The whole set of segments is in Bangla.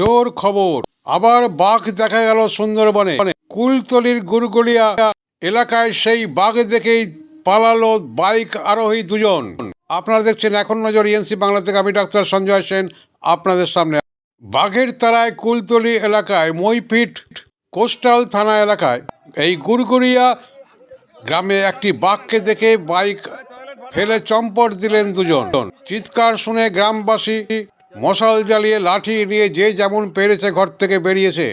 জোর খবর। আবার বাঘ দেখা গেল সুন্দরবনে। কুলতলির গুরগুলিয়া এলাকায় সেই বাঘ দেখেই পালালো বাইক আরোহী দুজন। আপনারা দেখছেন এখন নজর ইএনসি বাংলা থেকে। আমি ডাক্তার সঞ্জয় সেন, আপনাদের সামনে। বাঘের তারায় কুলতলি এলাকায় মইফিট কোস্টাল থানা এলাকায়, এই গুরগুরিয়া গ্রামে একটি বাঘকে দেখে বাইক ফেলে চম্পট দিলেন দুজন। চিৎকার শুনে গ্রামবাসী মশাল জ্বালিয়ে লাঠি নিয়ে যে যেমন পেরেছে ঘর থেকে বেরিয়েছে,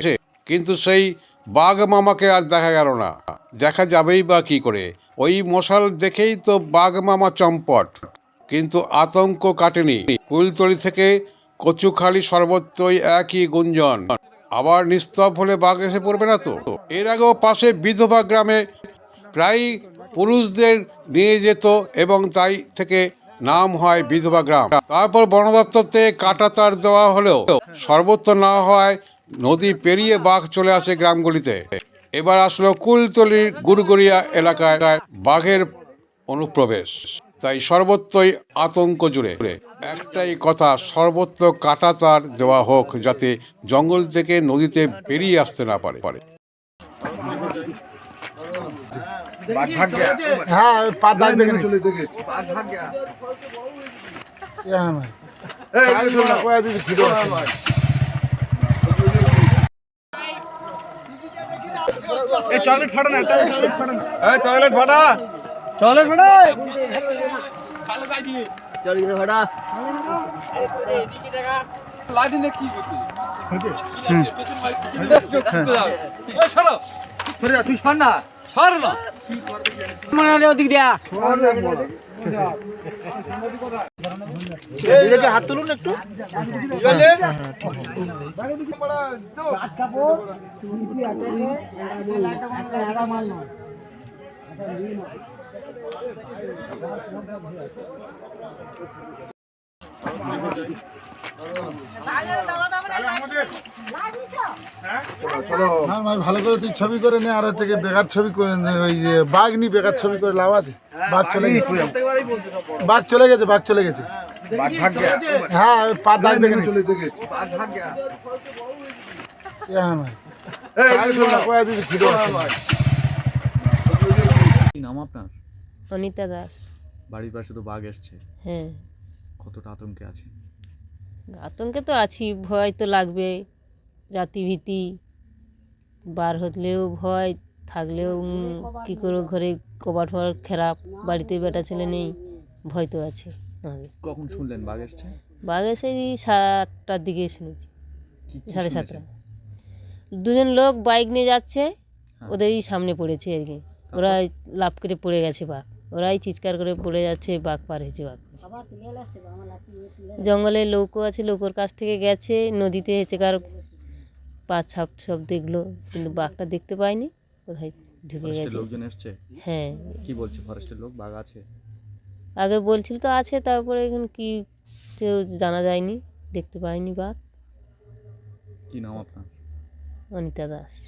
কিন্তু সেই বাঘ মামাকে আর দেখা গেল না। দেখা যাবেই বা কি করে। ওই মশাল দেখেই তো বাঘ মামা চম্পট, কিন্তু আতঙ্ক কাটেনি। কুলতলি থেকে কচুখালি সর্বত্রই একই গুঞ্জন। আবার নিস্তব হলে বাঘ এসে পড়বে না তো? এর আগেও পাশে বিধবা গ্রামে প্রায় পুরুষদের নিয়ে যেত এবং তাই থেকে নাম হয় বিধবা গ্রাম। তারপর বন কাটা তার দেওয়া হলেও সর্বত্র না হয় নদী পেরিয়ে বাঘ চলে আসে গ্রামগুলিতে। এবার আসলো কুলতলির গুরগুরিয়া এলাকায় বাঘের অনুপ্রবেশ। তাই সর্বত্রই আতঙ্ক জুড়ে। একটাই কথা, সর্বত্র কাটা তার দেওয়া হোক যাতে জঙ্গল থেকে নদীতে বেরিয়ে আসতে না পারে। হ্যাঁ পাঁচ দাগ দেখে দেখে এই চকলেট ফাটা না চকলেট ফাটা চকলেট ফাটা। চকলেট ফাটা? লাইটিনে কি করতে সরো যা, তুই সর না। সর না। মনে হলে ওদিক দেয়া। এদিকে হাত তুলুন একটু। হ্যাঁ, ভালো করে তুই ছবি করে নে আর হচ্ছে বেকার ছবি ওই যে বাঘ নি বেকার ছবি করে লাভ আছে? বাঘ চলে গেছে। বাঘ চলে গেছে বাঘ চলে গেছে। হ্যাঁ পা দাগ দেখে চলে অনিতা দাস। বাড়ির পাশে তো বাঘ এসছে। হ্যাঁ। কতটা আতঙ্কে আছে? আতঙ্কে তো আছি ভয় তো লাগবে জাতিভীতি বার হলেও ভয় থাকলেও কি করে ঘরে কবাট ফবার খারাপ বাড়িতে বেটা ছেলে নেই ভয় তো আছে কখন শুনলেন? বাঘ এসছে? বাঘ এসে সাতটার দিকে শুনেছি। সাড়ে সাতটা দুজন লোক বাইক নিয়ে যাচ্ছে ওদেরই সামনে পড়েছে আর কি। ওরা লাভ করে পড়ে গেছে বাঘ। ওরাই চিৎকার করে পড়ে যাচ্ছে বাঘ পার হয়েছে বাঘ। জঙ্গলে লৌকো আছে লৌকোর কাছ থেকে গেছে নদীতে হচ্ছে কার পা ছাপ সব দেখল কিন্তু বাঘটা দেখতে পায়নি কোথায় ঢুকে গেছে। হ্যাঁ। কি বলছে ফরেস্টের লোক? বাঘ আছে? আগে বলছিল তো আছে তারপরে এখন কি কেউ জানা যায়নি দেখতে পায়নি বাঘ। কি নাম আপনার? অনিতা দাস।